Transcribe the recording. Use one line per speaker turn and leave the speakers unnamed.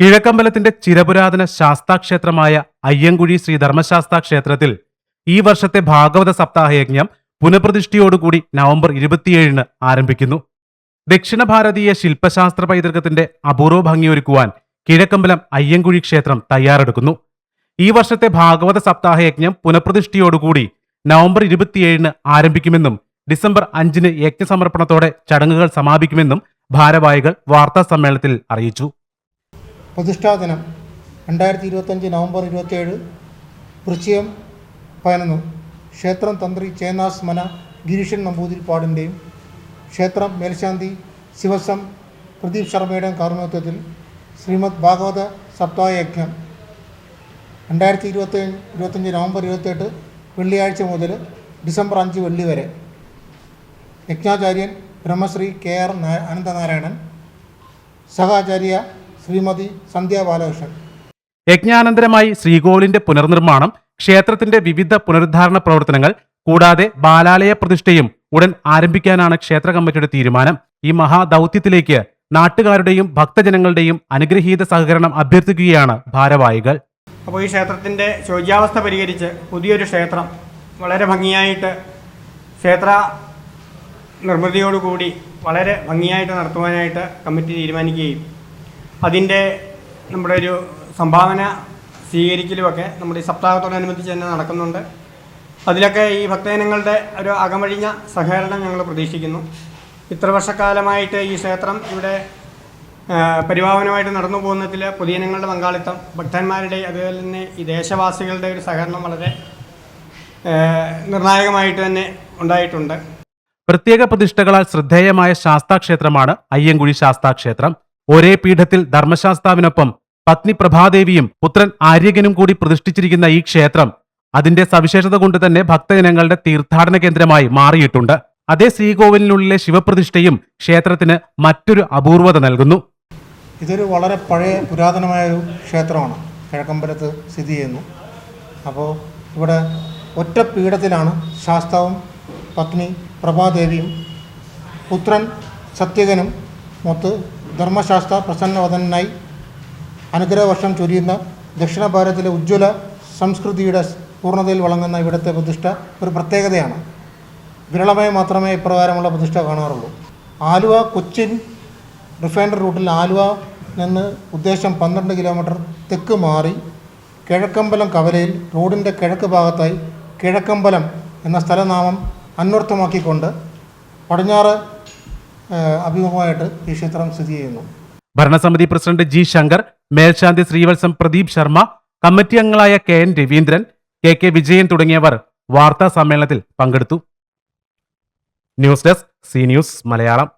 കിഴക്കമ്പലത്തിന്റെ ചിരപുരാതന ശാസ്താക്ഷേത്രമായ അയ്യങ്കുഴി ശ്രീ ധർമ്മശാസ്താ ക്ഷേത്രത്തിൽ ഈ വർഷത്തെ ഭാഗവത സപ്താഹയജ്ഞം പുനഃപ്രതിഷ്ഠയോടുകൂടി നവംബർ ഇരുപത്തിയേഴിന് ആരംഭിക്കുന്നു. ദക്ഷിണ ഭാരതീയ ശില്പശാസ്ത്ര പൈതൃകത്തിന്റെ അപൂർവ ഭംഗിയൊരുക്കുവാൻ കിഴക്കമ്പലം അയ്യങ്കുഴി ക്ഷേത്രം തയ്യാറെടുക്കുന്നു. ഈ വർഷത്തെ ഭാഗവത സപ്താഹയജ്ഞം പുനഃപ്രതിഷ്ഠയോടുകൂടി നവംബർ ഇരുപത്തിയേഴിന് ആരംഭിക്കുമെന്നും ഡിസംബർ അഞ്ചിന് യജ്ഞസമർപ്പണത്തോടെ ചടങ്ങുകൾ സമാപിക്കുമെന്നും ഭാരവാഹികൾ വാർത്താ സമ്മേളനത്തിൽ അറിയിച്ചു.
പ്രതിഷ്ഠാദിനം രണ്ടായിരത്തി ഇരുപത്തഞ്ച് നവംബർ ഇരുപത്തേഴ് വൃശ്ചയം പതിനൊന്ന്. ക്ഷേത്രം തന്ത്രി ചേന്നാസ് മന ഗിരീഷൻ നമ്പൂതിരിപ്പാടിന്റെയും ക്ഷേത്രം മേൽശാന്തി ശിവസം പ്രദീപ് ശർമ്മയുടെയും കാർമ്മികത്വത്തിൽ ശ്രീമദ് ഭാഗവത സപ്താഹയജ്ഞം രണ്ടായിരത്തി ഇരുപത്തി ഇരുപത്തഞ്ച് നവംബർ ഇരുപത്തെട്ട് വെള്ളിയാഴ്ച മുതൽ ഡിസംബർ അഞ്ച് വെള്ളി വരെ. യജ്ഞാചാര്യൻ ബ്രഹ്മശ്രീ കെ ആർ അനന്തനാരായണൻ സഹാചാര്യ ശ്രീമതി സന്ധ്യ ബാലകൃഷ്ണൻ.
യജ്ഞാനന്തരമായി ശ്രീകോവിലിന്റെ പുനർനിർമ്മാണം ക്ഷേത്രത്തിന്റെ വിവിധ പുനരുദ്ധാരണ പ്രവർത്തനങ്ങൾ കൂടാതെ ബാലാലയ പ്രതിഷ്ഠയും ഉടൻ ആരംഭിക്കാനാണ് ക്ഷേത്ര കമ്മിറ്റിയുടെ തീരുമാനം. ഈ മഹാദൗത്യത്തിലേക്ക് നാട്ടുകാരുടെയും ഭക്തജനങ്ങളുടെയും അനുഗ്രഹീത സഹകരണം അഭ്യർത്ഥിക്കുകയാണ് ഭാരവാഹികൾ.
അപ്പോൾ ഈ ക്ഷേത്രത്തിന്റെ ശോച്യാവസ്ഥ പരിഹരിച്ച് പുതിയൊരു ക്ഷേത്രം വളരെ ഭംഗിയായിട്ട് ക്ഷേത്ര നിർമ്മിതിയോടുകൂടി വളരെ ഭംഗിയായിട്ട് നടത്തുവാനായിട്ട് കമ്മിറ്റി തീരുമാനിക്കുകയും അതിന്റെ നമ്മുടെ ഒരു സംഭാവന സ്വീകരിക്കലുമൊക്കെ നമ്മുടെ ഈ സപ്താഹത്തോടനുബന്ധിച്ച് തന്നെ നടക്കുന്നുണ്ട്. അതിലൊക്കെ ഈ ഭക്തജനങ്ങളുടെ ഒരു അകമഴിഞ്ഞ സഹകരണം ഞങ്ങൾ പ്രതീക്ഷിക്കുന്നു. ഇത്ര വർഷക്കാലമായിട്ട് ഈ ക്ഷേത്രം ഇവിടെ പരിഭാവനമായിട്ട് നടന്നു പോകുന്നതിൽ പൊതുജനങ്ങളുടെ പങ്കാളിത്തം ഭക്തന്മാരുടെ അതുപോലെ തന്നെ ഈ ദേശവാസികളുടെ ഒരു സഹകരണം വളരെ നിർണായകമായിട്ട് തന്നെ ഉണ്ടായിട്ടുണ്ട്.
പ്രത്യേക പ്രതിഷ്ഠകളാൽ ശ്രദ്ധേയമായ ശാസ്താക്ഷേത്രമാണ് അയ്യങ്കുഴി ശാസ്താക്ഷേത്രം. ഒരേ പീഠത്തിൽ ധർമ്മശാസ്താവിനൊപ്പം പത്നി പ്രഭാദേവിയും പുത്രൻ ആര്യകനും കൂടി പ്രതിഷ്ഠിച്ചിരിക്കുന്ന ഈ ക്ഷേത്രം അതിന്റെ സവിശേഷത കൊണ്ട് തന്നെ ഭക്തജനങ്ങളുടെ തീർത്ഥാടന കേന്ദ്രമായി മാറിയിട്ടുണ്ട്. അതേ ശ്രീകോവിലിനുള്ളിലെ ശിവപ്രതിഷ്ഠയും ക്ഷേത്രത്തിന് മറ്റൊരു അപൂർവത നൽകുന്നു.
ഇതൊരു വളരെ പഴയ പുരാതനമായ ഒരു ക്ഷേത്രമാണ്. കിഴക്കമ്പലത്ത് സ്ഥിതി ചെയ്യുന്നു. അപ്പോൾ ഇവിടെ ഒറ്റ പീഠത്തിലാണ് ശാസ്താവും പത്നി പ്രഭാദേവിയും പുത്രൻ സത്യകനും മൊത്ത് ധർമ്മശാസ്ത്ര പ്രസന്നവദനായി അനുഗ്രഹവർഷം ചൊരിയുന്ന ദക്ഷിണ ഭാരതത്തിലെ ഉജ്ജ്വല സംസ്കൃതിയുടെ പൂർണതയിൽ വളങ്ങുന്ന ഇവിടുത്തെ പ്രതിഷ്ഠ ഒരു പ്രത്യേകതയാണ്. വിരളമായി മാത്രമേ ഇപ്രകാരമുള്ള പ്രതിഷ്ഠ കാണാറുള്ളൂ. ആലുവ കൊച്ചിൻ റിഫൈനറി റൂട്ടിൽ ആലുവ നിന്ന് ഉദ്ദേശം പന്ത്രണ്ട് കിലോമീറ്റർ തെക്ക് മാറി കിഴക്കമ്പലം കവലയിൽ റോഡിന്റെ കിഴക്ക് ഭാഗത്തായി കിഴക്കമ്പലം എന്ന സ്ഥലനാമം അന്വർത്ഥമാക്കിക്കൊണ്ട് പടിഞ്ഞാറ് അഭിമുഖമായിട്ട് ഈ ക്ഷേത്രം സ്ഥിതി ചെയ്യുന്നു.
ഭരണസമിതി പ്രസിഡന്റ് ജി ശങ്കർ മേൽശാന്തി ശ്രീവത്സം പ്രദീപ് ശർമ്മ കമ്മിറ്റി അംഗങ്ങളായ K N Raveendran K K Vijayan തുടങ്ങിയവർ വാർത്താ സമ്മേളനത്തിൽ പങ്കെടുത്തു. News desk C news Malayalam.